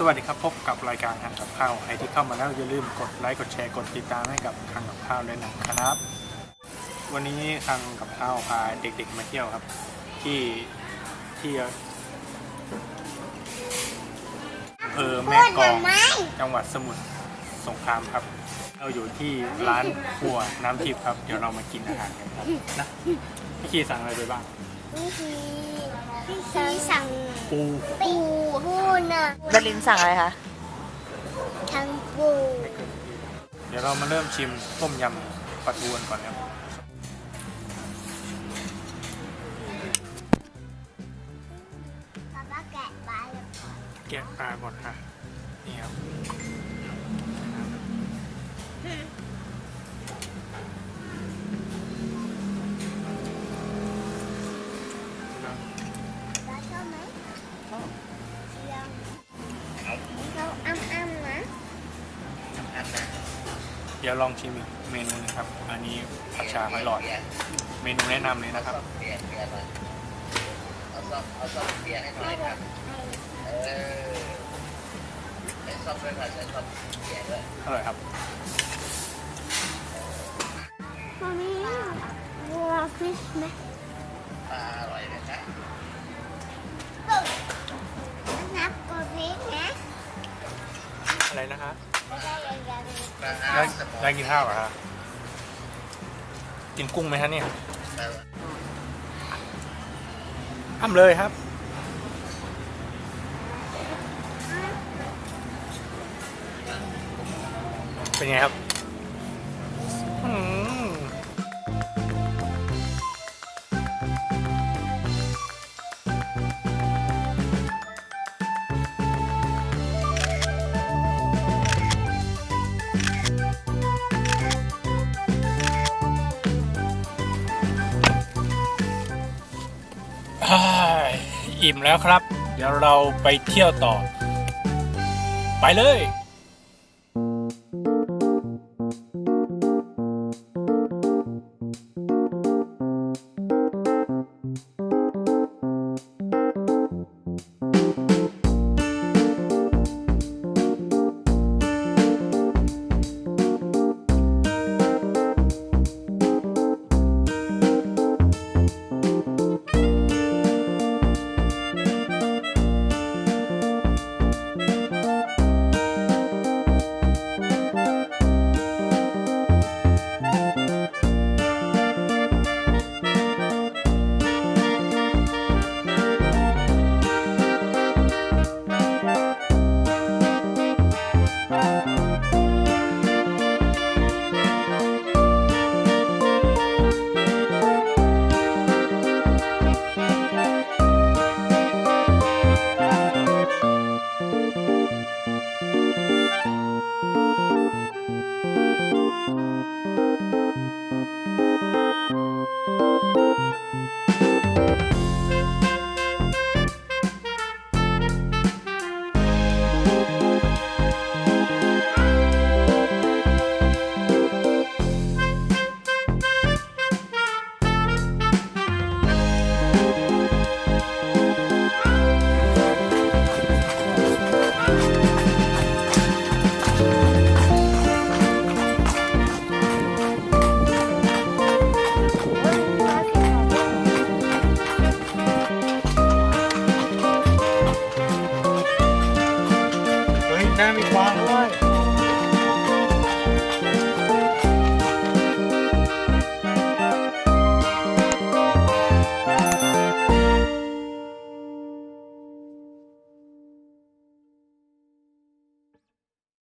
สวัสดีครับ พบกับรายการคังกับข้าวใครที่เข้ามาแล้วอย่าลืมกดไลค์กดแชร์กดติดตามให้กับคังกับข้าวด้วยนะครับ วันนี้คังกับข้าวพาเด็ก ๆ มาเที่ยวครับ ที่ที่อำเภอแม่กลองจังหวัดสมุทรสงครามครับ เราอยู่ที่ร้านครัวน้ำทิพย์ครับ เดี๋ยวเรามากินอาหารกันครับนะพี่คีสั่งอะไรไปบ้างพี่ชีพี่ชีสั่งปูปูปูน่ะ ดารินสั่งอะไรคะ ทั้งปู เดี๋ยวเรามาเริ่มชิมต้มยำปลาทูกันก่อนครับ เดี๋ยวลองชิมอีกเมนูหนึงครับ อันนี้ผัดชาหอยหลอด เมนูแนะนำเลยนะครับเปลี่ยนเปลี่ยนมาเอาซ่อมเอาซ่อมเปลี่ยนให้หน่อยครับ เออใส่ซ่อมด้วยค่ะใส่ซ่อมเปลี่ยนด้วยอร่อยครับมามีวัวฟิชไหมปลาอร่อยไหมคะ นับกว่าฟิชนะ อะไรนะคะ ไม่ได้ยังยังปลาได้สมองได้กินข้าวเหรอคะกินกุ้งไหมคะเนี่ยปลาอ้ำเลยครับ เป็นไงครับ อิ่มแล้วครับ เดี๋ยวเราไปเที่ยวต่อ ไปเลย เฮ้ ยห